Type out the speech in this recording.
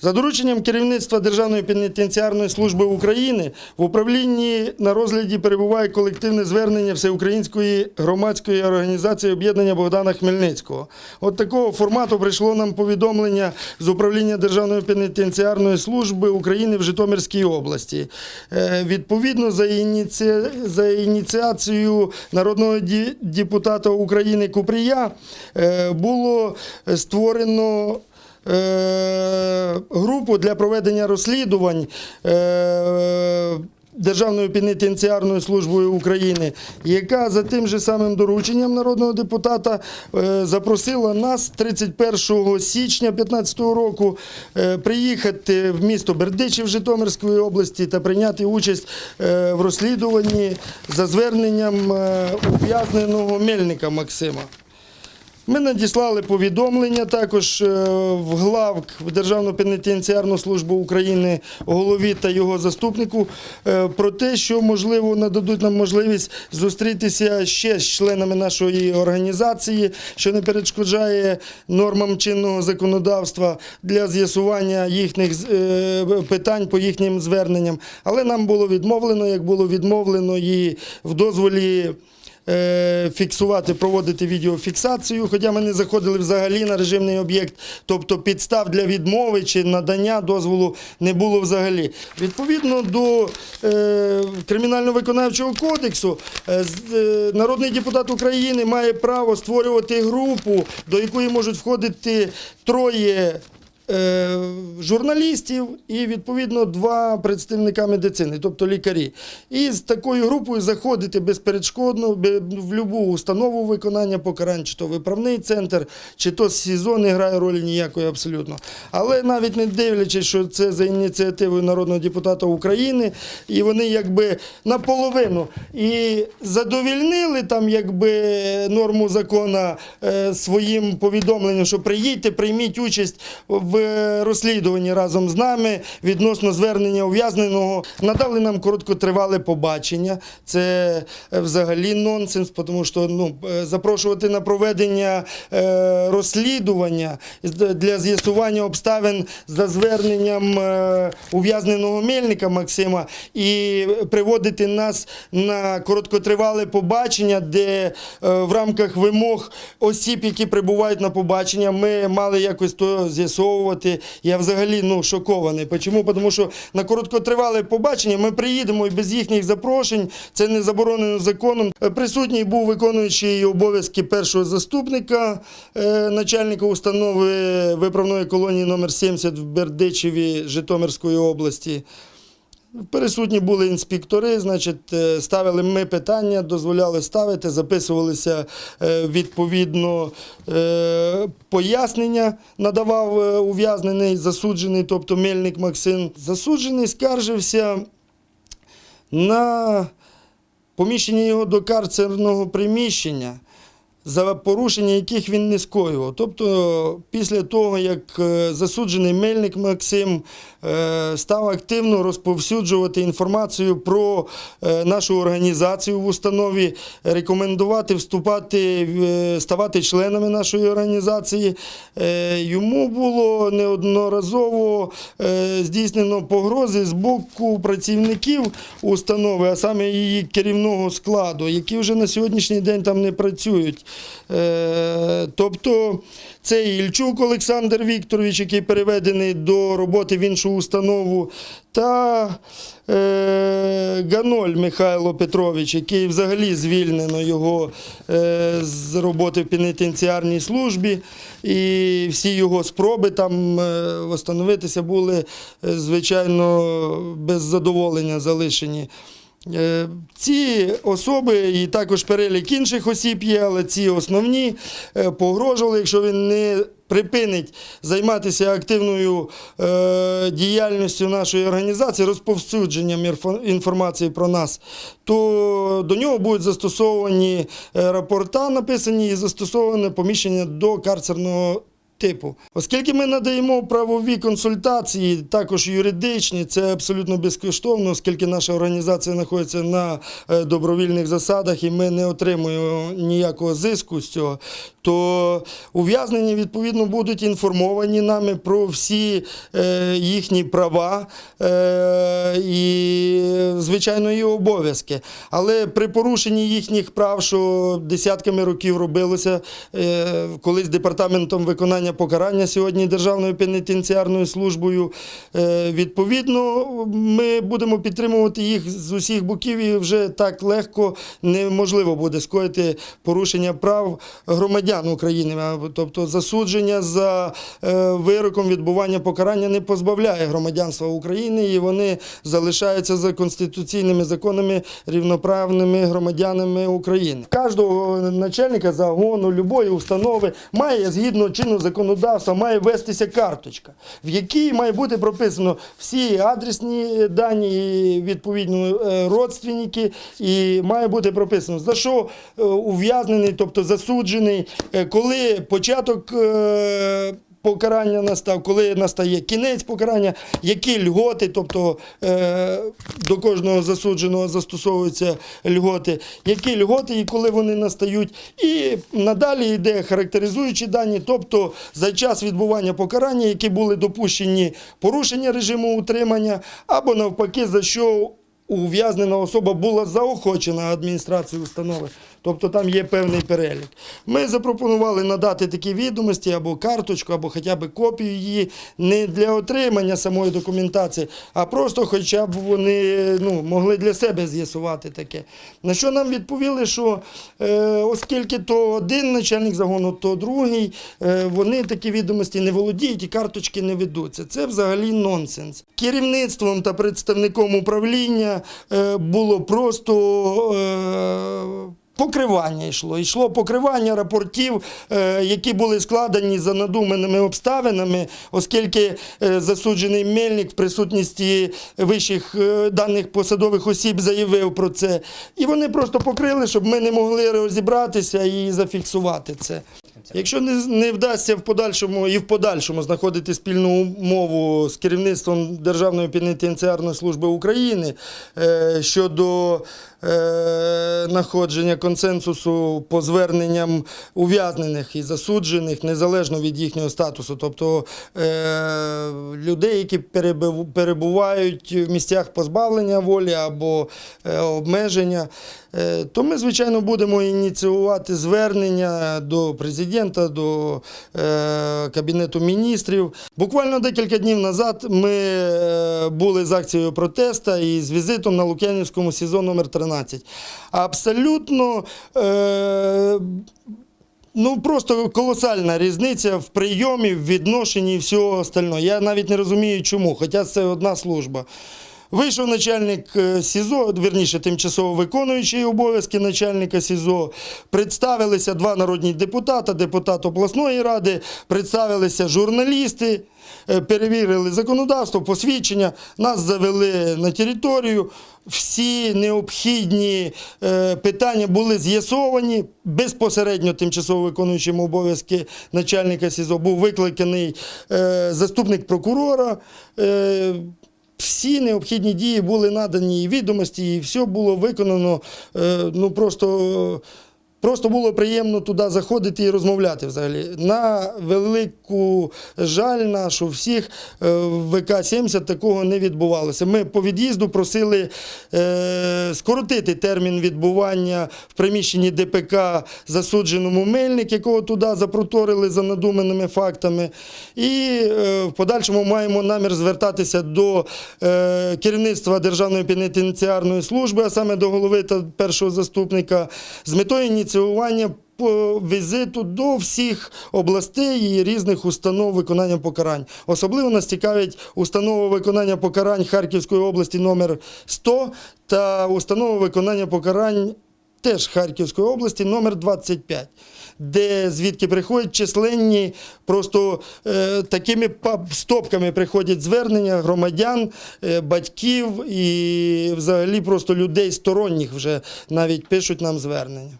За дорученням керівництва Державної пенітенціарної служби України в управлінні на розгляді перебуває колективне звернення Всеукраїнської громадської організації об'єднання Богдана Хмельницького. От такого формату прийшло нам повідомлення з управління Державної пенітенціарної служби України в Житомирській області. Е, Відповідно за, ініці... за ініціацією народного депутата України Купрія е, було створено групу для проведення розслідувань. е, Державною пенітенціарною службою України, яка за тим же самим дорученням народного депутата е, запросила нас 31 січня 2015 року е, приїхати в місто Бердичів Житомирської області та прийняти участь е, в розслідуванні за зверненням е, ув'язненого Мельника Максима. Ми надіслали повідомлення також е, в главк в Державну пенітенціарну службу України голові та його заступнику е, про те, що можливо нададуть нам можливість зустрітися ще з членами нашої організації, що не перешкоджає нормам чинного законодавства для з'ясування їхніх е, питань по їхнім зверненням. Але нам було відмовлено, як було відмовлено і в дозволі фіксувати, проводити відеофіксацію, хоча ми не заходили взагалі на режимний об'єкт, тобто підстав для відмови чи надання дозволу не було взагалі. Відповідно до е, кримінально-виконавчого кодексу, е, е, народний депутат України має право створювати групу, до якої можуть входити троє. Е, Журналістів і відповідно два представника медицини, тобто лікарі. І з такою групою заходити безперешкодно в будь-яку установу виконання покарань, чи то виправний центр, чи то СІЗО не грає ролі ніякої абсолютно. Але навіть не дивлячись, що це за ініціативою народного депутата України, і вони якби наполовину і задовільнили там якби норму закона е, своїм повідомленням, що приїдьте, прийміть участь в розслідуванні разом з нами відносно звернення ув'язненого. Надали нам короткотривале побачення. Це е, взагалі нонсенс, тому що ну, е, запрошувати на проведення е, розслідування для з'ясування обставин за зверненням ув'язненого мельника Максима і приводити нас на короткотривале побачення, де в рамках вимог осіб, які прибувають на побачення, ми мали якось то з'ясовувати. Я взагалі ну, шокований. Чому? Тому що на короткотривале побачення ми приїдемо і без їхніх запрошень, це не заборонено законом. Е, Присутній був виконуючий обов'язки першого заступника е, начальника установи виправної колонії номер 70 в Бердичеві Житомирської області. Присутні були інспектори, значить, е, ставили ми питання, дозволяли ставити, записувалися е, відповідно е, пояснення, надавав ув'язнений, засуджений, тобто Мельник Максим. Засуджений скаржився на поміщення його до карцерного приміщення, за порушення яких він не скоював. Тобто, після того, як е, засуджений Мельник Максим е, став активно розповсюджувати інформацію про е, нашу організацію в установі, рекомендувати вступати, ставати членами нашої організації, йому було неодноразово здійснено погрози з боку працівників установи, а саме її керівного складу, які вже на сьогоднішній день там не працюють. Е, Тобто це Ільчук Олександр Вікторович, який переведений до роботи в іншу установу, та е, Ганоль Михайло Петрович, який взагалі звільнено його е, з роботи в пенітенціарній службі. І всі його спроби там встановитися були, звичайно, без задоволення залишені. Е, Ці особи і також перелік інших осіб є, але ці основні е, погрожували, якщо він не припинить займатися активною е, діяльністю нашої організації, розповсюдженням інформації про нас, то до нього будуть застосовані рапорта, написані і застосоване поміщення до карцерного типу. Оскільки ми надаємо правові консультації, також юридичні, це абсолютно безкоштовно, оскільки наша організація знаходиться на е, добровільних засадах і ми не отримуємо ніякого зиску з цього, то ув'язнені відповідно будуть інформовані нами про всі е, їхні права е, і, звичайно, і обов'язки. Але при порушенні їхніх прав, що десятками років робилося е, колись департаментом виконання покарання, сьогодні Державною пенітенціарною службою, відповідно, ми будемо підтримувати їх з усіх боків, і вже так легко неможливо буде скоїти порушення прав громадян України. А, Тобто засудження за е, вироком відбування покарання не позбавляє громадянства України, і вони залишаються за конституційними законами рівноправними громадянами України. Кожного начальника загону, любої установи має згідно чинного законодавства має вестися карточка, в якій має бути прописано всі адресні дані, відповідно е, родственники, і має бути прописано за що е, ув'язнений, тобто засуджений, коли початок. е, Покарання настав, коли настає кінець покарання, які льготи, тобто е, до кожного засудженого застосовуються льготи, які льготи і коли вони настають. І надалі йде характеризуючі дані, тобто за час відбування покарання, які були допущені порушення режиму утримання, або навпаки, за що ув'язнена особа була заохочена адміністрацією установи. Тобто там є певний перелік. Ми запропонували надати такі відомості або карточку, або хоча б копію її не для отримання самої документації, а просто хоча б вони ну, могли для себе з'ясувати таке. На що нам відповіли, що е, оскільки то один начальник загону, то другий, е, вони такі відомості не володіють і карточки не ведуться. Це взагалі нонсенс. Керівництвом та представником управління е, було просто. Е, Покривання йшло. Йшло покривання рапортів, е, які були складені за надуманими обставинами, оскільки засуджений мельник в присутності вищих даних посадових осіб заявив про це. І вони просто покрили, щоб ми не могли розібратися і зафіксувати це. Якщо не, не вдасться в подальшому і в подальшому знаходити спільну мову з керівництвом Державної пенітенціарної служби України е, щодо е, знаходження консенсусу по зверненням ув'язнених і засуджених незалежно від їхнього статусу, тобто е, людей, які перебувають в місцях позбавлення волі або е, обмеження, е, то ми, звичайно, будемо ініціювати звернення до президента, до е, Кабінету міністрів. Буквально декілька днів назад ми е, були з акцією протесту і з візитом на Лук'янівському СІЗО номер 13. Абсолютно. Е, Ну, просто колосальна різниця в прийомі, в відношенні і всього остального. Я навіть не розумію, чому, хоча це одна служба. Вийшов начальник е, СІЗО, вірніше, тимчасово виконуючий обов'язки начальника СІЗО. Представилися два народні депутата, депутат обласної ради, представилися журналісти, е, перевірили законодавство, посвідчення, нас завели на територію. Всі необхідні е, питання були з'ясовані. Безпосередньо тимчасово виконуючим обов'язки начальника СІЗО був викликаний заступник прокурора. Всі необхідні дії були надані і відомості, і все було виконано. е, Ну просто, просто було приємно туди заходити і розмовляти взагалі. На велику жаль нашу всіх е, в ВК-70 такого не відбувалося. Ми по від'їзду просили е, скоротити термін відбування в приміщенні ДПК засудженому мельник, якого туди запроторили за надуманими фактами. І е, в подальшому маємо намір звертатися до керівництва Державної пенітенціарної служби, а саме до голови та першого заступника, з метою ініціювання візиту до всіх областей і різних установ виконання покарань. Особливо нас цікавить установа виконання покарань Харківської області номер 100 та установа виконання покарань теж Харківської області номер 25 де звідки приходять численні, просто е, такими стопками приходять звернення громадян, е, батьків і взагалі просто людей сторонніх вже навіть пишуть нам звернення.